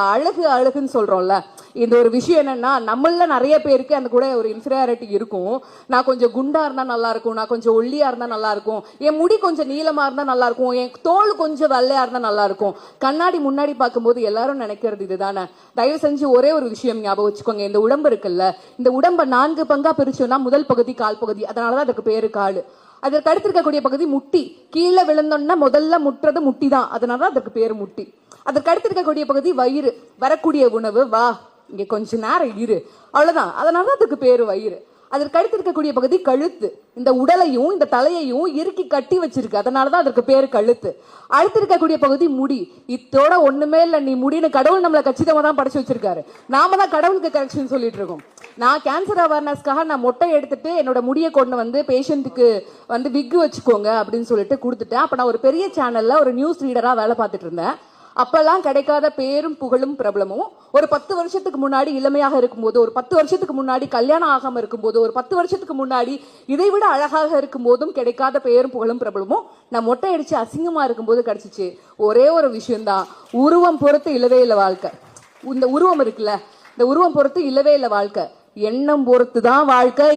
அழகு அழகுன்னு சொல்றோம்ல. இந்த ஒரு விஷயம் என்னன்னா நம்மள நிறைய பேருக்கு அந்த கூட ஒரு இன்ஃபீரியாரிட்டி இருக்கும். நான் கொஞ்சம் குண்டா இருந்தா நல்லா இருக்கும் நான் கொஞ்சம் ஒல்லியா இருந்தா நல்லா இருக்கும். என் முடி கொஞ்சம் நீளமா இருந்தா நல்லா இருக்கும் என் தோல் கொஞ்சம் வெள்ளையா இருந்தா நல்லா இருக்கும். கண்ணாடி முன்னாடி பார்க்கும்போது எல்லாரும் நினைக்கிறது இதுதானே. தயவு செஞ்சு ஒரே ஒரு விஷயம் ஞாபகம் வச்சுக்கோங்க. இந்த உடம்பு இருக்குல்ல இந்த உடம்ப நான்கு பங்கா பிரிச்சோம்னா முதல் பகுதி கால் பகுதி அதனாலதான் அதுக்கு பேரு கால். அதற்கு அடுத்து இருக்கக்கூடிய பகுதி முட்டி. கீழே விழுந்தோம்னா முதல்ல முட்டுறது முட்டி தான் அதனால அதுக்கு பேர் முட்டி. அதற்கு அடுத்து இருக்கக்கூடிய பகுதி வயிறு. வரக்கூடிய உணவு வா இங்க கொஞ்ச நேரம் இரு. அவ்வளவுதான். அதனால அதுக்கு பேரு வயிறு. அதற்கு அடுத்து இருக்கக்கூடிய பகுதி கழுத்து. இந்த உடலையும் இந்த தலையையும் இறுக்கி கட்டி வச்சிருக்கு. அதனாலதான் அதற்கு பேரு கழுத்து. அடுத்து இருக்கக்கூடிய பகுதி முடி. இத்தோட ஒண்ணுமே இல்ல. நீ முடின்னு கடவுள் நம்மளை கச்சிதமா தான் படைச்சு வச்சிருக்காரு. நாம தான் கடவுளுக்கு கரெக்ஷன் சொல்லிட்டு இருக்கோம். நான் கேன்சர் அவேர்னஸ்க்காக நான் மொட்டை எடுத்துட்டு என்னோட முடியை கொண்டு வந்து பேஷண்ட்டுக்கு வந்து விக்கு வச்சுக்கோங்க அப்படின்னு சொல்லிட்டு கொடுத்துட்டேன். அப்போ நான் ஒரு பெரிய சேனலில் ஒரு நியூஸ் ரீடராக வேலை பார்த்துட்டு இருந்தேன். அப்பெல்லாம் கிடைக்காத பேரும் புகழும் பிரபலமும் ஒரு பத்து வருஷத்துக்கு முன்னாடி இளமையாக இருக்கும்போது ஒரு பத்து வருஷத்துக்கு முன்னாடி கல்யாணம் ஆகாம இருக்கும்போது ஒரு பத்து வருஷத்துக்கு முன்னாடி இதை விட அழகாக இருக்கும் போதும் கிடைக்காத பேரும் புகழும் பிரபலமும் நான் மொட்டை அடிச்சு அசிங்கமாக இருக்கும்போது கிடைச்சிச்சு. ஒரே ஒரு விஷயம்தான். உருவம் பொறுத்து இல்லவே இல்லை வாழ்க்கை. இந்த உருவம் இருக்குல்ல இந்த உருவம் பொறுத்து இல்லவே இல்லை வாழ்க்கை. எண்ணம் பொறுத்து தான் வாழ்க்கை.